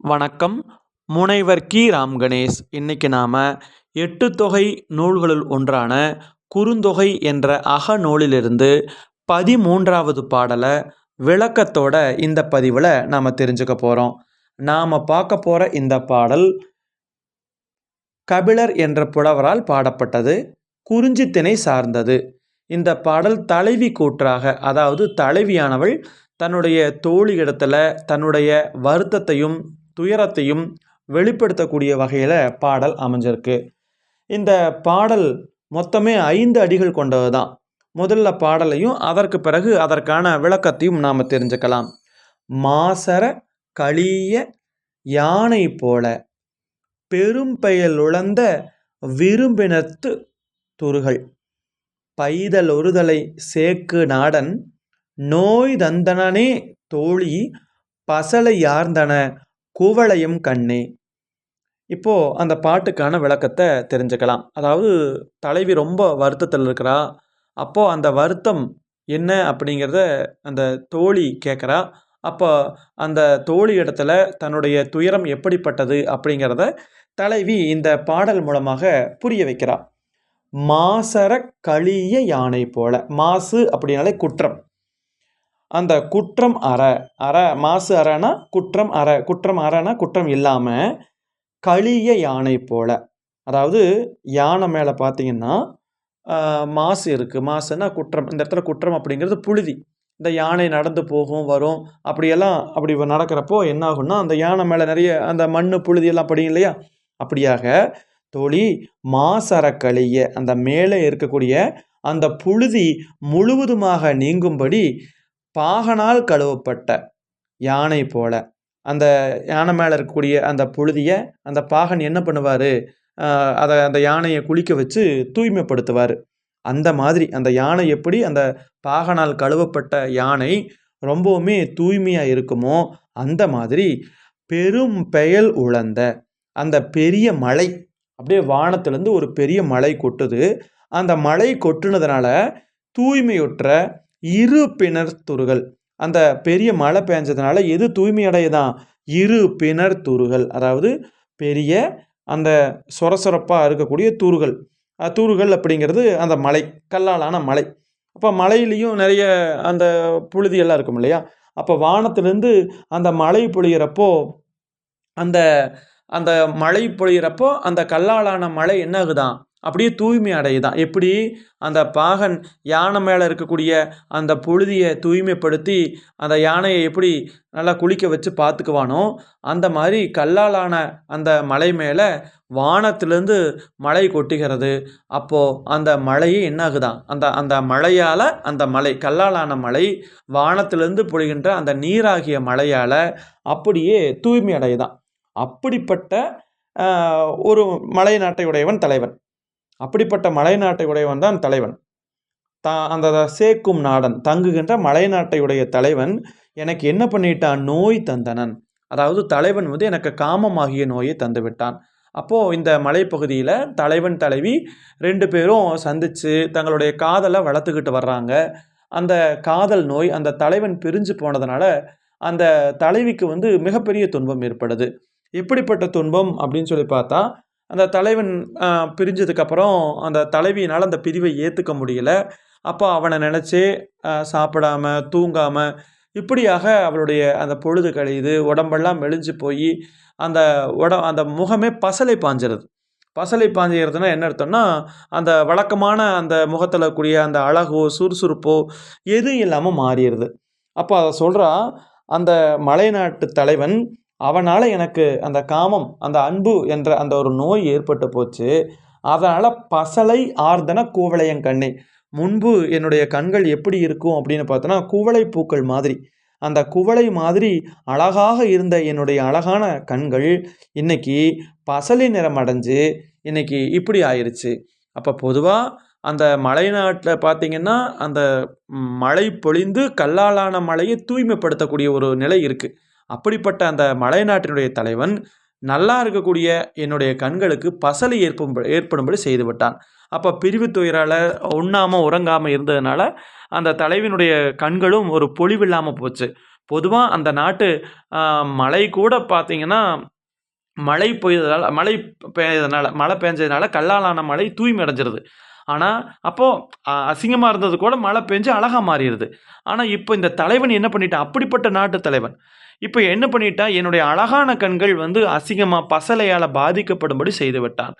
வணக்கம். முனைவர் கி. ராம் கணேஷ் இன்றைக்கி நாம் எட்டு தொகை நூல்களுள் ஒன்றான குறுந்தொகை என்ற அகநூலிலிருந்து பதிமூன்றாவது பாடலை விளக்கத்தோட இந்த பதிவில் நாம் தெரிஞ்சுக்க போகிறோம் நாம் பார்க்க போகிற இந்த பாடல் கபிலர் என்ற புலவரால் பாடப்பட்டது குறிஞ்சித்திணை சார்ந்தது. இந்த பாடல் தலைவி கூற்றாக அதாவது தலைவியானவள் தன்னுடைய தோழி இடத்துல தன்னுடைய வருத்தத்தையும் துயரத்தையும் வெளிப்படுத்தக்கூடிய வகையில் பாடல் அமைஞ்சிருக்கு. இந்த பாடல் மொத்தமே ஐந்து அடிகள் கொண்டது தான் முதல்ல பாடலையும் அதற்கு பிறகு அதற்கான விளக்கத்தையும் நாம் தெரிஞ்சுக்கலாம். மாசர களிய யானை போல பெரும்பெயலுழந்த விரும்பினத்து துருகள். பைதல் ஒருதலை சேக்கு நாடன் நோய் தந்தனனே தோழி பசலை யார்ந்தன? குவளையும் கண்ணே. இப்போது அந்த பாட்டுக்கான விளக்கத்தை தெரிஞ்சுக்கலாம். அதாவது தலைவி ரொம்ப வருத்தத்தில் இருக்கிறா. அப்போது அந்த வருத்தம் என்ன அப்படிங்கிறத அந்த தோழி கேட்குறா. அப்போ அந்த தோழி இடத்துல தன்னுடைய துயரம் எப்படிப்பட்டது அப்படிங்கிறத தலைவி இந்த பாடல் மூலமாக புரிய வைக்கிறார் மாசர களிய யானை போல. மாசு அப்படின்னாலே குற்றம். அந்த குற்றம் அற அற மாசு அறனா குற்றம் அற குற்றம் அறனா குற்றம் இல்லாமல் களிய யானை போல. அதாவது யானை மேலே பார்த்தீங்கன்னா மாசு இருக்குது மாசுன்னா குற்றம் இந்த இடத்துல குற்றம் அப்படிங்கிறது புழுதி. இந்த யானை நடந்து போகும் வரும் அப்படியெல்லாம் அப்படி நடக்கிறப்போ என்ன ஆகும்னா அந்த யானை மேலே நிறைய அந்த மண் புழுதியெல்லாம் படியும் இல்லையா? அப்படியாக தோழி மாசரக்களிய கழிய அந்த மேலே இருக்கக்கூடிய அந்த புழுதி முழுவதுமாக நீங்கும்படி பாகனால் கழுவப்பட்ட யானை போல. அந்த யானை மேலே இருக்கக்கூடிய அந்த புழுதியை அந்த பாகன் என்ன பண்ணுவார்? அதை அந்த யானையை குளிக்க வச்சு தூய்மைப்படுத்துவார். அந்த மாதிரி அந்த யானை எப்படி அந்த பாகனால் கழுவப்பட்ட யானை ரொம்பவுமே தூய்மையாக இருக்குமோ அந்த மாதிரி பெரும் பெயல் உழந்த அந்த பெரிய மலை அப்படியே வானத்துலேருந்து ஒரு பெரிய மலை கொட்டுது. அந்த மலை கொட்டுனதுனால தூய்மையுற்ற இரு பிணர் துருகள் அந்த பெரிய மழை பெஞ்சதுனால எது தூய்மையடையதான்? இரு பிணர் துருகள் அதாவது பெரிய அந்த சொரசொரப்பாக இருக்கக்கூடிய தூறுகள் தூறுகள் அப்படிங்கிறது அந்த மலை கல்லாலான மலை. அப்போ மலையிலையும் நிறைய அந்த புழுதியெல்லாம் இருக்கும் இல்லையா? அப்போ வானத்திலேருந்து அந்த மழை பொழியிறப்போ அந்த அந்த மழை பொழியிறப்போ அந்த கல்லாலான மழை என்ன ஆகுதான்? அப்படியே தூய்மை அடையுதான் எப்படி? அந்த பாகன் யானை மேலே இருக்கக்கூடிய அந்த புழுதியை தூய்மைப்படுத்தி அந்த யானையை எப்படி நல்லா குளிக்க வச்சு பார்த்துக்குவானோ அந்த மாதிரி கல்லாலான அந்த மலை மேலே வானத்திலேருந்து மழை கொட்டுகிறது. அப்போது அந்த மழையே என்னாகுதான் அந்த அந்த மழையால் அந்த மலை கல்லாலான மலை வானத்திலேருந்து பொழிகின்ற அந்த நீராகிய மழையால் அப்படியே தூய்மை அடையுதான் அப்படிப்பட்ட ஒரு மலை நாட்டை உடையவன் தலைவன். அப்படிப்பட்ட மலைநாட்டை உடையவன் தான் தலைவன். தா அந்த சேக்கும் நாடன் தங்குகின்ற மலைநாட்டை உடைய தலைவன் எனக்கு என்ன பண்ணிட்டான்? நோய் தந்தனன். அதாவது தலைவன் வந்து எனக்கு காமமாகிய நோயை தந்து விட்டான். அப்போது இந்த மலைப்பகுதியில் தலைவன் தலைவி ரெண்டு பேரும் சந்தித்து தங்களுடைய காதலை வளர்த்துக்கிட்டு வர்றாங்க. அந்த காதல் நோய் அந்த தலைவன் பிரிஞ்சு போனதுனால அந்த தலைவிக்கு வந்து மிகப்பெரிய துன்பம் ஏற்படுது. எப்படிப்பட்ட துன்பம் அப்படின்னு சொல்லி பார்த்தா அந்த தலைவன் பிரிஞ்சதுக்கப்புறம் அந்த தலைவியினால் அந்த பிரிவை ஏற்றுக்க முடியல. அப்போ அவனை நினச்சி சாப்பிடாம தூங்காமல் இப்படியாக அவளுடைய அந்த பொழுது கழியுது. உடம்பெல்லாம் மெலிஞ்சு போய் அந்த உட அந்த முகமே பசலை பாஞ்சிருது. பசலை பாஞ்சிக்கிறதுனா என்ன அர்த்தம்னா அந்த வழக்கமான அந்த முகத்தில் கூடிய அந்த அழகோ சுறுசுறுப்போ எதுவும் இல்லாமல் மாறிடுது. அப்போ அதை சொல்கிறா அந்த மலைநாட்டு தலைவன் அவனால் எனக்கு அந்த காமம் அந்த அன்பு என்ற அந்த ஒரு நோய் ஏற்பட்டு போச்சு. அதனால் பசலை ஆர்தன கூவளையங்கண்ணை முன்பு என்னுடைய கண்கள் எப்படி இருக்கும் அப்படின்னு பார்த்தோன்னா குவளை பூக்கள் மாதிரி. அந்த குவளை மாதிரி அழகாக இருந்த என்னுடைய அழகான கண்கள் இன்னைக்கு பசலை நிறம் அடைஞ்சு இன்னைக்கு இப்படி ஆயிடுச்சு அப்போ பொதுவாக அந்த மலைநாட்டில் பார்த்திங்கன்னா அந்த மழை பொழிந்து கல்லாலான மழையை தூய்மைப்படுத்தக்கூடிய ஒரு நிலை இருக்குது அப்படிப்பட்ட அந்த மலைநாட்டினுடைய தலைவன் நல்லா இருக்கக்கூடிய என்னுடைய கண்களுக்கு பசலை ஏற்பும் ஏற்படும்படி செய்து விட்டான் அப்போ பிரிவு துயரால் உண்ணாமல் உறங்காமல் இருந்ததுனால அந்த தலைவினுடைய கண்களும் ஒரு பொழிவில்லாமல் போச்சு. பொதுவாக அந்த நாட்டு மழை கூட பார்த்திங்கன்னா மழை பெய்ததால் மழை பெய்ததுனால மழை பெஞ்சதுனால கல்லாலான மழை தூய்மை அடைஞ்சிருது. ஆனால் அப்போது அசிங்கமாக இருந்தது கூட மழை பெஞ்சு அழகாக மாறிடுது. ஆனால் இப்போ இந்த தலைவன் என்ன பண்ணிட்டான்? அப்படிப்பட்ட நாட்டு தலைவன். இப்போ என்ன பண்ணிட்டா? என்னுடைய அழகான கண்கள் வந்து அசிங்கமாக பசலையால் பாதிக்கப்படும்படி செய்து விட்டான்.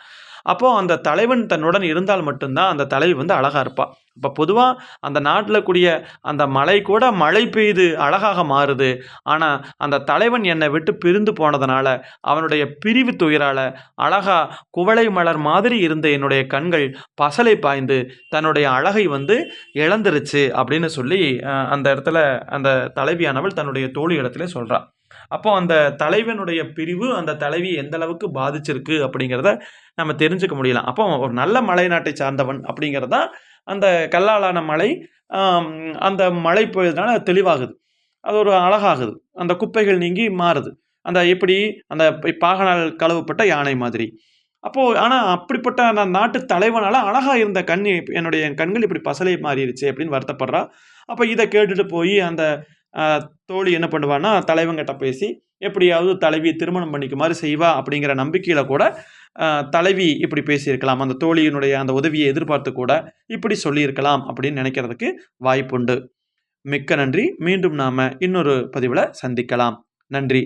அப்போது அந்த தலைவன் தன்னுடன் இருந்தால் மட்டும்தான் அந்த தலைவி வந்து அழகாக இருப்பாள் இப்போ பொதுவாக அந்த நாட்டில் கூடிய அந்த மழை கூட மழை பெய்து அழகாக மாறுது. ஆனால் அந்த தலைவன் என்னை விட்டு பிரிந்து போனதுனால அவனுடைய பிரிவு துயரால் அழகா குவளை மலர் மாதிரி இருந்த என்னுடைய கண்கள் பசலை பாய்ந்து தன்னுடைய அழகை வந்து இழந்துருச்சு அப்படின்னு சொல்லி அந்த இடத்துல அந்த தலைவியானவள் தன்னுடைய தோழி இடத்துல சொல்கிறாள் அப்போ அந்த தலைவனுடைய பிரிவு அந்த தலைவி எந்த அளவுக்கு பாதிச்சிருக்கு அப்படிங்கிறத நம்ம தெரிஞ்சுக்க முடியலாம் அப்போ ஒரு நல்ல மலை நாட்டை சார்ந்தவன் அப்படிங்கிறதா அந்த கல்லாலான மலை அந்த மழை பொழுதுனால தெளிவாகுது. அது ஒரு அழகாகுது. அந்த குப்பைகள் நீங்கி மாறுது. அந்த எப்படி அந்த பாகனால் கழுவப்பட்ட யானை மாதிரி. அப்போது ஆனால் அப்படிப்பட்ட அந்த நாட்டு தலைவனால் அழகாக இருந்த கண் என்னுடைய கண்கள் இப்படி பசலை மாறிடுச்சு அப்படின்னு வருத்தப்படுறா. அப்போ இதை கேட்டுட்டு போய் அந்த தோழி என்ன பண்ணுவான்னா தலைவங்கிட்ட பேசி எப்படியாவது தலைவியை திருமணம் பண்ணிக்குமாறு செய்வா அப்படிங்கிற நம்பிக்கையில் கூட தலைவி இப்படி பேசியிருக்கலாம். அந்த தோழியினுடைய அந்த உதவியை எதிர்பார்த்து கூட இப்படி சொல்லியிருக்கலாம் அப்படின்னு நினைக்கிறதுக்கு வாய்ப்புண்டு. மிக்க நன்றி. மீண்டும் நாம் இன்னொரு பதிவில் சந்திக்கலாம். நன்றி.